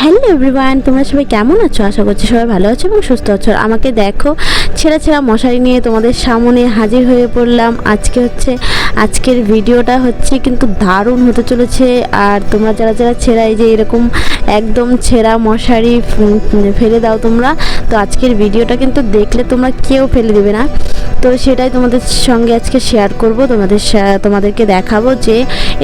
Hello everyone, তোমরা সবাই কেমন আছো? আশা করছি সবাই ভালো আছো এবং সুস্থ আছো। আমাকে দেখো, ছেঁড়া ছেঁড়া মশারি নিয়ে তোমাদের সামনে হাজির হয়ে পড়লাম। আজকে হচ্ছে, আজকের ভিডিওটা হচ্ছে কিন্তু দারুণ হতে চলেছে। আর তোমরা যারা যারা ছেঁড়া, এই যে এরকম একদম ছেঁড়া মশারি ফেলে দাও তোমরা, তো আজকের ভিডিওটা কিন্তু দেখলে তোমরা কেউ ফেলে দেবে না। তো সেটাই তোমাদের সঙ্গে আজকে শেয়ার করব। তোমাদের তোমাদেরকে দেখাবো যে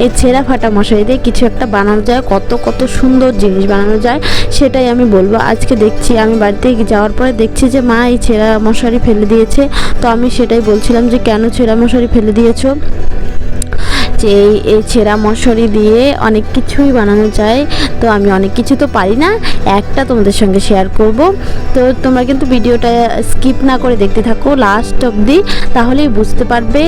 এই ছেঁড়া ফাটা মশারি দিয়ে কিছু একটা বানানো যায়, কত কত সুন্দর জিনিস বানানো যায়, সেটাই আমি বলব। আজকে দেখছি, আমি বাড়িতে যাওয়ার পরে দেখছি যে মা এই ছেঁড়া মশারি ফেলে দিয়েছে। তো আমি সেটাই বলছিলাম যে কেন ছেঁড়া মশারি ফেলে দিয়েছ? যে এই ছেঁড়া মশারি দিয়ে অনেক কিছুই বানানো যায়, তো আমি অনেক কিছু তো পারি না, একটা তোমাদের সঙ্গে শেয়ার করব। তো তোমরা কিন্তু ভিডিওটা স্কিপ না করে দেখতে থাকো লাস্ট অবধি, তাহলেই বুঝতে পারবে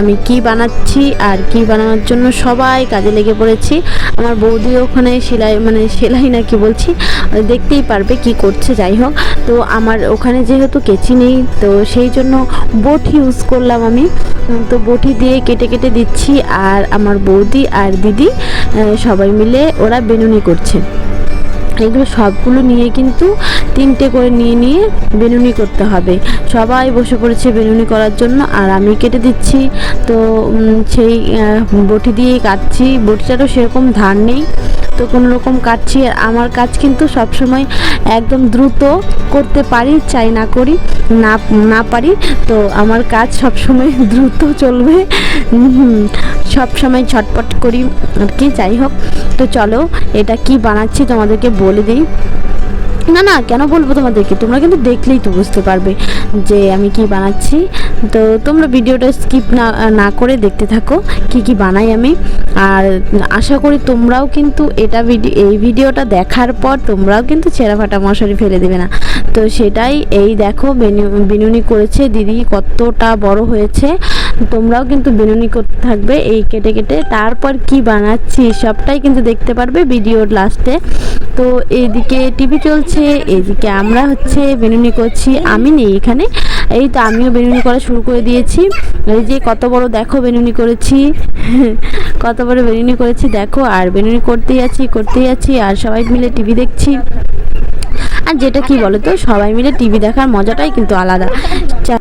আমি কি বানাচ্ছি আর কি বানানোর জন্য সবাই কাজে লেগে পড়েছি। আমার বৌদি ওখানে সেলাই মানে সেলাই না কি বলছি, দেখতেই পারবে কি করছে, যাই হোক। তো আমার ওখানে যেহেতু কেচি নেই, তো সেই জন্য বোট ইউজ করলাম আমি। তো বটি দিয়ে কেটে কেটে দিচ্ছি আর আমার বৌদি আর দিদি সবাই মিলে ওরা বেনুনি করছে। এগুলো সবগুলো নিয়ে কিন্তু তিনটে করে নিয়ে নিয়ে বেনুনি করতে হবে। সবাই বসে পড়েছে বেনুনি করার জন্য আর আমি কেটে দিচ্ছি। তো সেই বটি দিয়েই কাটছি। বটিটারও সেরকম ধার নেই। তো কোনো রকম কাটছি আর আমার কাজ কিন্তু সবসময় একদম দ্রুত করতে পারি, চাই না করি, না না পারি, তো আমার কাজ সবসময় দ্রুত চলবে। সব সময় ছটপট করি আর কি, যাই হোক। তো চলো, এটা কি বানাচ্ছি তোমাদেরকে বলে দিই। না না, কেন বলব তোমাদেরকে? তোমরা কিন্তু দেখলেই তো বুঝতে পারবে যে আমি কি বানাচ্ছি। তো তোমরা ভিডিওটা স্কিপ না না করে দেখতে থাকো কি কি বানাই আমি। আর আশা করি তোমরাও কিন্তু এটা ভিডিও এই ভিডিওটা দেখার পর তোমরাও কিন্তু ছেঁড়া ফাটা মশারি ফেলে দেবে না। তো সেটাই এই দেখো বিনুনি করেছে। দিদি কতটা বড় হয়েছে। তোমরাও কিন্তু বিনুনি করতে থাকবে এই কেটে কেটে। তারপর কি বানাচ্ছি সবটাই কিন্তু দেখতে পারবে ভিডিওর লাস্টে তো এইদিকে টিভি চলছে, এইদিকে আমরা হচ্ছে বিনুনি করছি, আমি নেই এখানে। এই তো আমিও বেনুনি করা শুরু করে দিয়েছি। এই যে কত বড় দেখো বেনুনি করেছি। কত বড় বেনুনি করেছি, দেখো। আর বেনুনি করতেই আছি করতেই আছি, আর সবাই মিলে টিভি দেখছি। আর যেটা কি বলো তো সবাই মিলে টিভি দেখার মজাটাই কিন্তু আলাদা।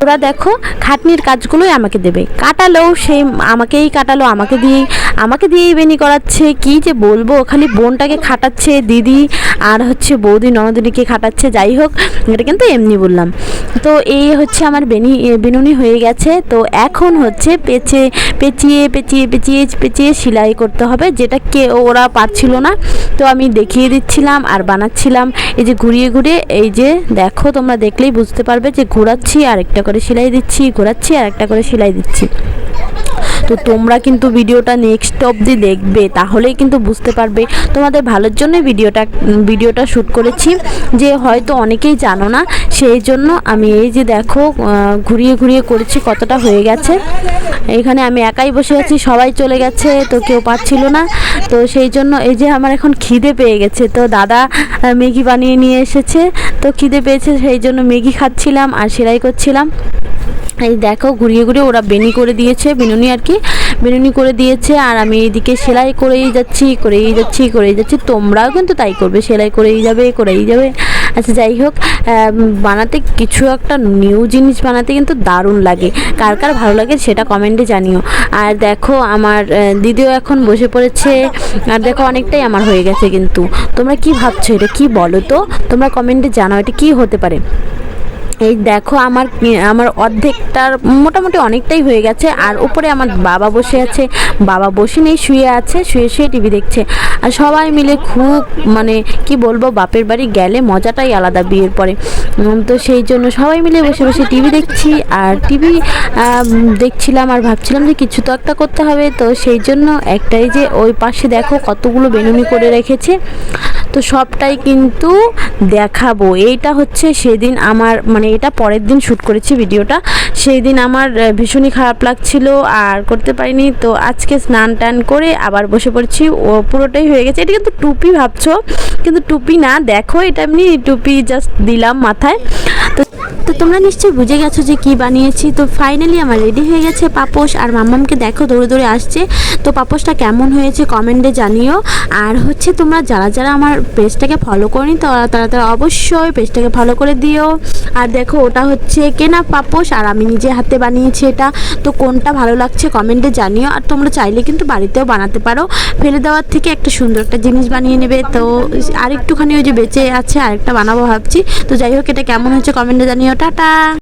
ওরা দেখো, খাটনির কাজগুলোই আমাকে দেবে। কাটালো, সেই আমাকেই কাটালো, আমাকে দিয়েই আমাকে দিয়েই বেনি করাচ্ছে। কি যে বলব, খালি বোনটাকে খাটাচ্ছে দিদি, আর হচ্ছে বৌদি ননদিনীকে খাটাচ্ছে। যাই হোক, এটা কিন্তু এমনি বললাম। তো এই হচ্ছে আমার বেনি বিনুনি হয়ে গেছে। তো এখন হচ্ছে পেঁচে, পেঁচিয়ে পেঁচিয়ে পেঁচিয়ে পেঁচিয়ে সেলাই করতে হবে, যেটা কে, ওরা পারছিল না। তো আমি দেখিয়ে দিচ্ছিলাম আর বানাচ্ছিলাম। এই যে ঘুরিয়ে ঘুরিয়ে, এই যে দেখো তোমরা দেখলেই বুঝতে পারবে যে ঘোরাচ্ছি আর একটা করে সেলাই দিচ্ছি, ঘোরাচ্ছি আর একটা করে সেলাই দিচ্ছি। তো তোমরা কিন্তু ভিডিওটা নেক্সট অবধি দেখবে, তাহলেই কিন্তু বুঝতে পারবে তোমাদের ভালোর জন্যই ভিডিওটা ভিডিওটা শ্যুট করেছি। যে হয়তো অনেকেই জানো না, সেই জন্য আমি এই যে দেখো ঘুরিয়ে ঘুরিয়ে করেছি কতটা হয়ে গেছে। এখানে আমি একাই বসে আছি, সবাই চলে গেছে, তো কেউ পাচ্ছিল না। তো সেই জন্য এই যে আমার এখন খিদে পেয়ে গেছে, তো দাদা ম্যাগি বানিয়ে নিয়ে এসেছে, তো খিদে পেয়েছে, সেই জন্য ম্যাগি খাচ্ছিলাম আর সেলাই করছিলাম। এই দেখো, ঘুরিয়ে ঘুরিয়ে ওরা বেনি করে দিয়েছে, বেনুনি আর কি। বেনুনি করে দিয়েছে আর আমি এইদিকে সেলাই করেই যাচ্ছি করেই যাচ্ছি করেই যাচ্ছি। তোমরাও কিন্তু তাই করবে, সেলাই করেই যাবে করেই যাবে। আচ্ছা যাই হোক বানাতে কিছু একটা নিউ জিনিস বানাতে কিন্তু দারুণ লাগে। কার কার ভালো লাগে সেটা কমেন্টে জানিও। আর দেখো, আমার দিদিও এখন বসে পড়েছে। আর দেখো, অনেকটাই আমার হয়ে গেছে কিন্তু। তোমরা কি ভাবছ? এটা কি বলো তো? তোমরা কমেন্টে জানাও, এটা কি হতে পারে? এই দেখো আমার আমার অর্ধেকটার মোটামুটি অনেকটাই হয়ে গেছে। আর উপরে আমার বাবা বসে আছে। বাবা বসে নেই, শুয়ে আছে, শুয়ে শুয়ে টিভি দেখছে। আর সবাই মিলে খুব মানে কি বলব, বাপের বাড়ি গেলে মজাটাই আলাদা বিয়ের পরে। তো সেই জন্য সবাই মিলে বসে বসে টিভি দেখছি। আর টিভি দেখছিলাম আর ভাবছিলাম যে কিছু তো একটা করতে হবে। তো সেই জন্য একটাই যে ওই পাশে দেখো কতগুলো বেনুনি করে রেখেছে। তো সবটাই কিন্তু দেখাবো। এইটা হচ্ছে সেদিন আমার মানে এটা পরের দিন শ্যুট করেছি ভিডিওটা। সেই দিন আমার ভীষণই খারাপ লাগছিল, আর করতে পারিনি। তো আজকে স্নান টান করে আবার বসে পড়ছি। ও পুরোটাই হয়ে গেছে। এটা কিন্তু টুপি ভাবছ? কিন্তু টুপি না, দেখো, এটা এমনি টুপি জাস্ট দিলাম মাথায়। তো তো তোমরা নিশ্চয়ই বুঝে গেছো যে কি বানিয়েছি। তো ফাইনালি আমার রেডি হয়ে গেছে পাপোশ আর মাম্মামকে দেখো দৌড়ে দৌড়ে আসছে। তো পাপোশটা কেমন হয়েছে কমেন্টে জানিও। আর হচ্ছে তোমরা যারা যারা আমার পেজটাকে ফলো করনি, তারা তারা তারা অবশ্যই পেজটাকে ফলো করে দিও। আর দেখো ওটা হচ্ছে কেনা পাপোশ আর আমি নিজে হাতে বানিয়েছি এটা। তো কোনটা ভালো লাগছে কমেন্টে জানিও। আর তোমরা চাইলে কিন্তু বাড়িতেও বানাতে পারো। ফেলে দেওয়ার থেকে একটা সুন্দর একটা জিনিস বানিয়ে নেবে। তো আরেকটুখানি ওই যে বেঁচে আছে আরেকটা বানাবো ভাবছি। তো যাই হোক, এটা কেমন হচ্ছে কমেন্টে জানিও। 牛大大